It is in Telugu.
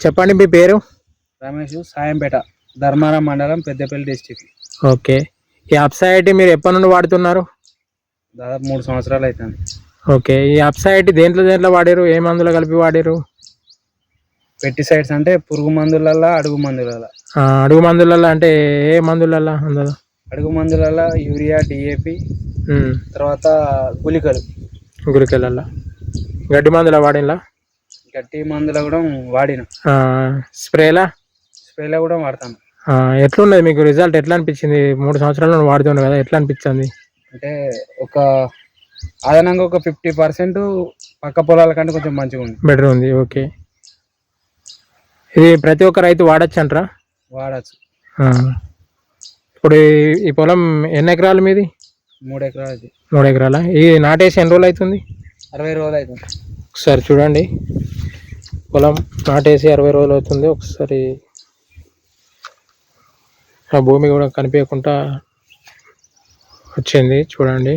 చెప్పండి మీ పేరు? రమేష్ సాయంపేట ధర్మారం మండలం పెద్దపల్లి డిస్టిక్. ఓకే. ఈ అప్సైటీ మీరు ఎప్పటి నుండి వాడుతున్నారు? దాదాపు మూడు సంవత్సరాలు అవుతుంది ఓకే. ఈ అప్సైటీ దేంట్లో దేంట్లో వాడారు? ఏ మందులో కలిపి వాడారు? పెస్టిసైడ్స్ అంటే పురుగు మందులల్లో అడుగు మందులలో ఆ, అడుగు మందులలో అంటే ఏ మందులలో అందులో అడుగు మందులలో యూరియా డిఏపి తర్వాత గుళికలు. గురికెళ్ళల్లో గడ్డి మందుల వాడినలా? గట్టి మందులు కూడా వాడిన. స్ప్రేలా? స్ప్రేలో కూడా వాడతాను. ఎట్లున్నది మీకు రిజల్ట్? ఎట్లా అనిపించింది? మూడు సంవత్సరాలు వాడుతున్నావు కదా ఎట్లా అనిపించింది? అంటే ఒక అదనంగా ఒక ఫిఫ్టీ పర్సెంట్ పక్క పొలాల కంటే కొంచెం మంచిగా ఉంది. బెటర్ ఉంది ఓకే. ఇది ప్రతి ఒక్క రైతు వాడచ్చు అంటారా? వాడచ్చు. ఇప్పుడు ఈ- పొలం ఎన్ని ఎకరాలు మీది? మూడు ఎకరాలు మూడు ఎకరాల? ఈ నాటేసి ఎన్ని రోజులు అవుతుంది? అరవై రోజులు అవుతుంది. ఒకసారి చూడండి. పొలం నాటేసి అరవై రోజులు అవుతుంది. ఒకసారి ఆ భూమి కూడా కనిపించకుండా వచ్చింది. చూడండి.